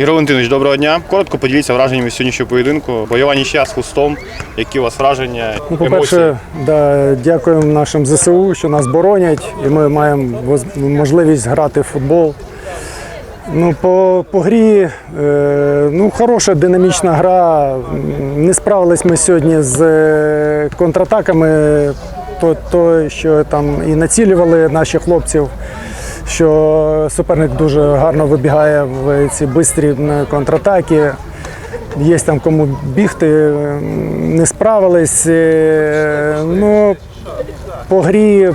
Ігор Валентинович, доброго дня. Коротко поділіться враженнями сьогоднішнього поєдинку. Бойова нічия з хустом. Які у вас враження? Ну, по-перше, да, дякуємо нашим ЗСУ, що нас боронять, і ми маємо можливість грати в футбол. Ну, по, по грі е, ну, хороша динамічна гра. Не справились ми сьогодні з е, контратаками, то, то, що там і націлювали наші хлопців, що суперник дуже гарно вибігає в ці бистрі контратаки. Є там кому бігти, не справились. Е, Ну, по грі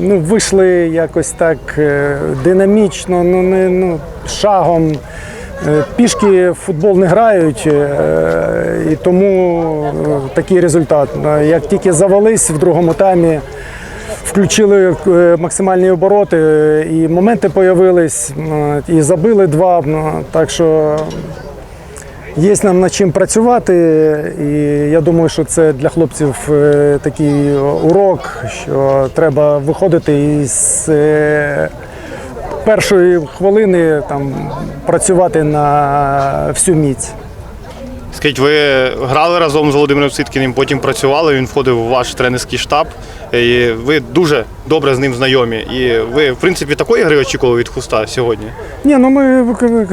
ну, вийшли якось так е, динамічно, ну, не, ну, шагом. Е, Пішки в футбол не грають, і тому такий результат. Як тільки завались в другому таймі, включили е, максимальні обороти, е, і моменти з'явились, і забили два. Так що Є нам над чим працювати, і я думаю, що це для хлопців е, такий урок, що треба виходити із е, першої хвилини там, працювати на всю міць. Скажіть, ви грали разом з Володимиром Ситкіним, потім працювали, він входив у ваш тренерський штаб. І ви дуже добре з ним знайомі. І ви, в принципі, такої гри очікували від хуста сьогодні. Ні, ну ми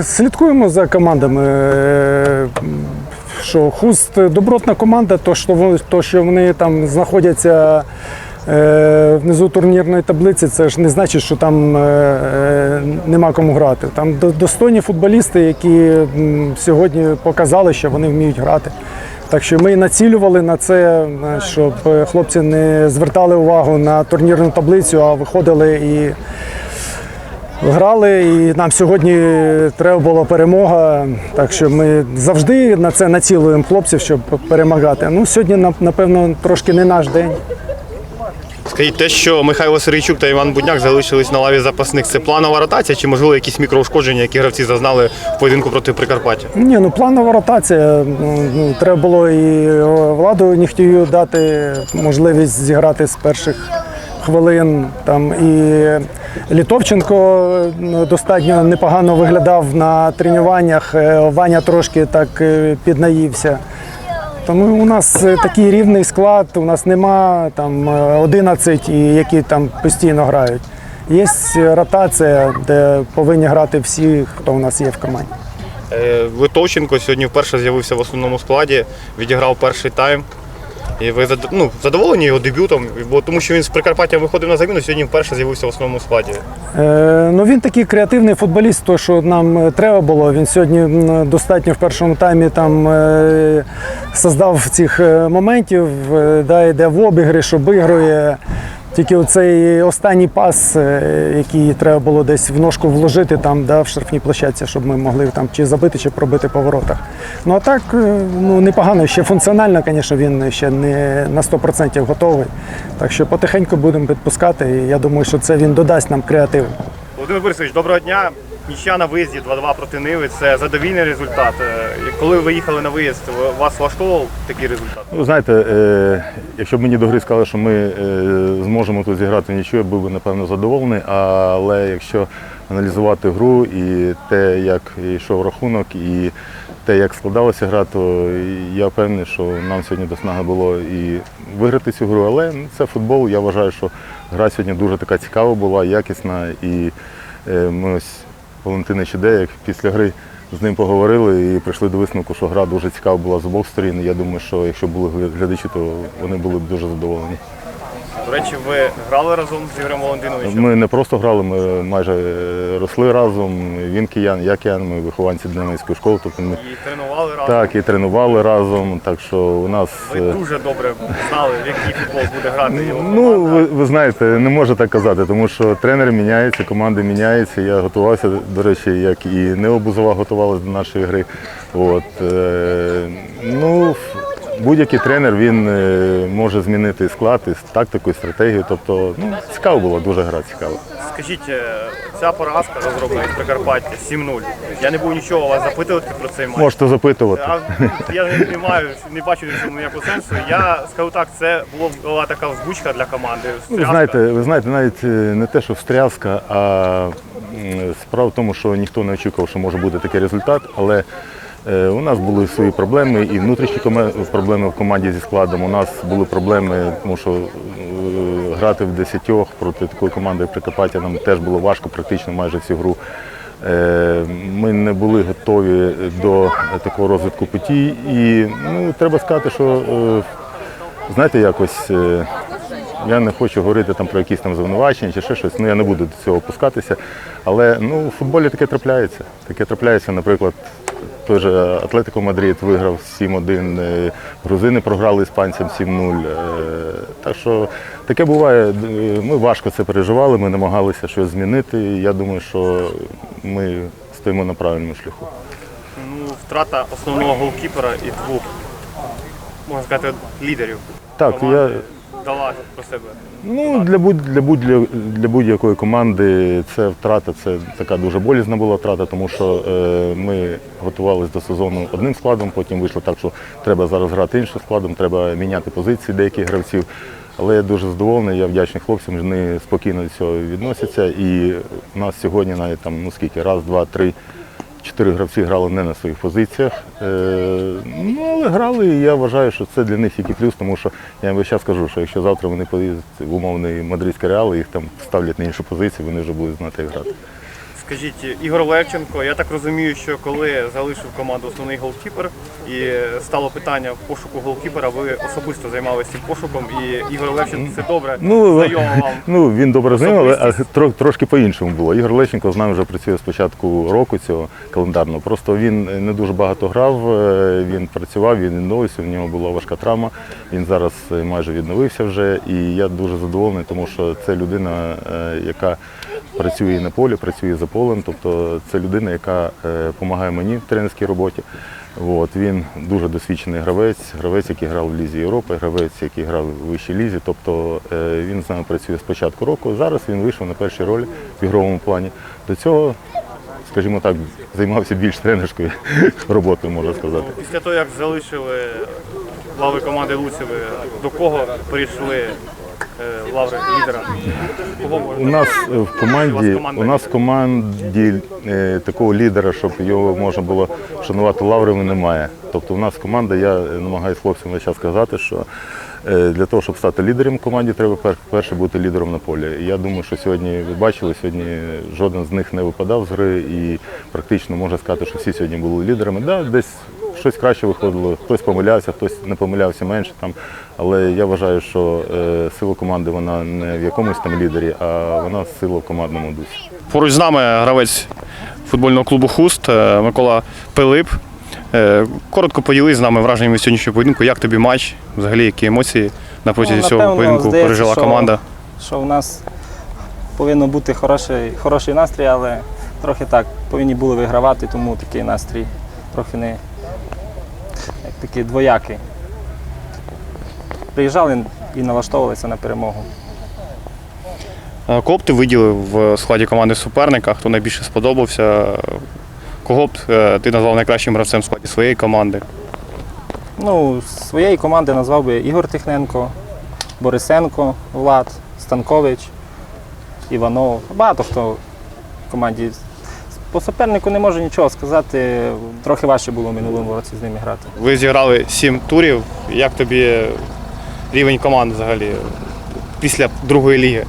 слідкуємо за командами. е, Що хуст добротна команда, то що вони, там знаходяться е, внизу турнірної таблиці, це ж не значить, що там е, е, нема кому грати. Там достойні футболісти, які сьогодні показали, що вони вміють грати. Так що ми націлювали на це, е, щоб е, хлопці не звертали увагу на турнірну таблицю, а виходили і Грали, і нам сьогодні треба була перемога. Так що ми завжди на це націлуємо хлопців, щоб перемагати. Ну, сьогодні, нап- напевно, трошки не наш день. Скажіть, те, що Михайло Сирійчук та Іван Будняк залишились на лаві запасних, це планова ротація чи можливо якісь мікроушкодження, які гравці зазнали в поєдинку проти Прикарпаття? Ні, ну планова ротація. Треба було і владу Нігтію дати можливість зіграти з перших хвилин. Там і Літовченко достатньо непогано виглядав на тренуваннях. Е, Ваня трошки так е, піднаївся. Тому у нас е, такий рівний склад, у нас нема там е, 11, які там постійно грають. Є ротація, де повинні грати всі, хто у нас є в команді. Витовченко сьогодні вперше з'явився в основному складі, відіграв перший тайм. І ви ну, задоволені його дебютом, бо тому що він з Прикарпаття виходив на заміну, сьогодні вперше з'явився в основному складі. Е, ну він такий креативний футболіст, то що нам е, треба було. Він сьогодні достатньо в першому таймі там е, создав цих е, моментів, е, да, йде в обігри, обігрує. Тільки оцей останній пас, е, який треба було десь в ножку вложити там, да, в штрафній площадці, щоб ми могли там чи забити, чи пробити по воротах. Ну а так е, ну, непогано, ще функціонально, звісно, він ще не на 100% готовий. Так що потихеньку будемо підпускати, і я думаю, що це він додасть нам креативу. Володимир Борисович, доброго дня. Нічия на виїзді 2-2 проти Ниви. Це задовільний результат. Е, Коли ви їхали на виїзд, вас влаштовував такий результат? Ви знаєте, е, якщо б мені до гри сказали, що ми е, зможемо тут зіграти нічого, я був би напевно задоволений. Але якщо аналізувати гру і те, як йшов рахунок, і те, як складалася гра, то я впевнений, що нам сьогодні до снаги було і виграти цю гру. Але ну, це футбол. Я вважаю, що гра сьогодні дуже така цікава була, якісна. І ми ось Валентина Чіде, як після гри з ним поговорили і прийшли до висновку, що гра дуже цікава була з обох сторін. Я думаю, що якщо були глядачі, то вони були б дуже задоволені. До речі, ви грали разом з Ігорем Валентиновичем. Ми не просто грали, ми майже росли разом. Він киян, я киян, ми вихованці Динамівської школи. Тобто ми І тренували разом. так і тренували разом. Так що у нас Ви е, дуже добре знали, в який футбол буде грати його Ну, ви, ви знаєте, не можу так казати, тому що тренери міняються, команди міняються. Я готувався, до речі, як і Нео Бузова готувалася до нашої гри. От, е, ну, будь-який тренер він е, може змінити склад, і тактику, і стратегію. Тобто, ну, цікаво було, дуже гра цікава. Скажіть, е, ця поразка розроблена з Прикарпаття 7-0. Я не був нічого вас запитувати про цей матч. Можете запитувати. А я не, маю, не бачу ніякого сенсу. Я скажу так, це була така взбучка для команди. Ну, Ви знаєте, ви знаєте, навіть е, не те, що встряска, а Справа в тому, що ніхто не очікував, що може бути такий результат, але у нас були свої проблеми і внутрішні проблеми в команді зі складом. У нас були проблеми, тому що е, грати в десятьох проти такої команди, як Прикарпаття, нам теж було важко, практично майже всю гру. Е, Ми не були готові до такого розвитку подій. І ну, треба сказати, що е, знаєте, якось. е, я не хочу говорити там про якісь там звинувачення чи ще щось. Ну я не буду до цього опускатися. Але ну, в футболі таке трапляється. Таке трапляється, наприклад, той же Атлетико Мадрид виграв 7-1, е, грузини програли іспанцям 7-0. Е, Так що таке буває. Ми важко це переживали, ми намагалися щось змінити. І я думаю, що ми стоїмо на правильному шляху. Ну, втрата основного голкіпера і двох, можна сказати, лідерів. Так, команди я. Дала про себе. Ну, для, будь, для, будь, для будь-якої команди це втрата, це така дуже болісна була втрата, тому що е, ми готувалися до сезону одним складом, потім вийшло так, що треба зараз грати іншим складом, треба міняти позиції деяких гравців. Але я дуже задоволений, я вдячний хлопцям, вони спокійно до цього відносяться. І у нас сьогодні навіть там, ну скільки, раз, два, три, чотири гравці грали не на своїх позиціях. Е, ну, але грали, і я вважаю, що це для них тільки плюс, тому що я їм весь час що якщо завтра вони поїдуть в умовний мадридський реал, їх там ставлять на іншу позицію, вони вже будуть знати, як грати. Скажіть, Ігор Левченко, я так розумію, що коли залишив команду основний голкіпер і стало питання в пошуку голкіпера, ви особисто займалися цим пошуком, і Ігор Левченко це добре Ну, знайомо вам. ну він добре знайомий, але а тро- трошки по-іншому було. Ігор Лещенко з нами вже працює з початку року цього календарного. Просто він не дуже багато грав, е, він працював, він відновився, в нього була важка травма. Він зараз е, майже відновився вже. І я дуже задоволений, тому що це людина, е, яка працює на полі, працює за полем. Тобто це людина, яка допомагає мені в тренерській роботі. От, він дуже досвідчений гравець, гравець, який грав в Лізі Європи, гравець, який грав у вищій лізі. Тобто е, він з нами працює з початку року. Зараз він вийшов на перші ролі в ігровому плані. До цього, скажімо так, займався більш тренерською роботою, можна сказати. Після того, як залишили лави команди Луцеви, до кого перейшли е, лаври лідера? У нас е, в команді у нас в команді е, такого лідера, щоб його можна було шанувати лаврами, немає. Тобто у нас команда, я намагаюся хлопцям весь час сказати, що е, для того, щоб стати лідером в команді, треба пер- перше бути лідером на полі. І я думаю, що сьогодні ви бачили, сьогодні жоден з них не випадав з гри і практично можна сказати, що всі сьогодні були лідерами. Да, десь щось краще виходило, хтось помилявся, хтось не помилявся менше там. Але я вважаю, що е, сила команди вона не в якомусь там лідері, а вона сила в командному дусі. Поруч з нами гравець футбольного клубу Хуст е, Микола Пилип. Е, Коротко поділись з нами враженнями сьогоднішнього поєдинку. Як тобі матч? Взагалі, які емоції на протязі Ну, цього поєдинку здається, пережила що- команда? що в нас повинно бути хороший, хороший настрій, але трохи так, повинні були вигравати, тому такий настрій трохи не такий двоякий. Приїжджали і налаштовувалися на перемогу. Е, Кого б ти виділив в складі команди суперника? Хто найбільше сподобався? Кого б е, ти назвав найкращим гравцем в складі своєї команди? Ну, своєї команди назвав би Ігор Тихненко, Борисенко, Влад, Станкович, Іванов. Багато хто в команді. По супернику не можу нічого сказати. Трохи важче було в минулому році з ними грати. Ви зіграли сім турів. Як тобі рівень команд взагалі після другої ліги?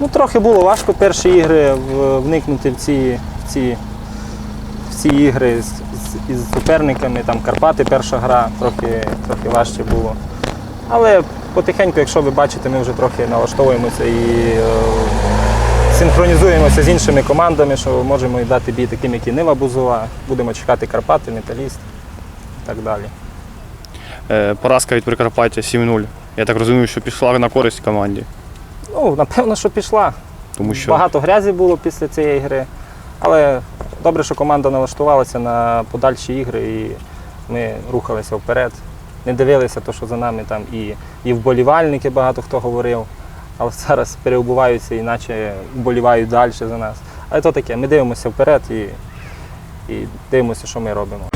Ну, трохи було важко перші ігри вникнути в ці, в ці, в ці ігри з, з, із суперниками. Там Карпати перша гра, трохи, трохи важче було. Але потихеньку, якщо ви бачите, ми вже трохи налаштовуємося і е, синхронізуємося з іншими командами, що можемо і дати бій таким, як і Нива Бузова. Будемо чекати Карпати, Металіст і так далі. Е, Поразка від Прикарпаття 7-0. Я так розумію, що пішла на користь команді. Ну, напевно, що пішла. Тому що Багато грязі було після цієї гри, але добре, що команда налаштувалася на подальші ігри і ми рухалися вперед. Не дивилися, то, що за нами там і, і вболівальники багато хто говорив, але зараз переобуваються, іначе вболівають далі за нас. Але то таке, ми дивимося вперед і, і дивимося, що ми робимо.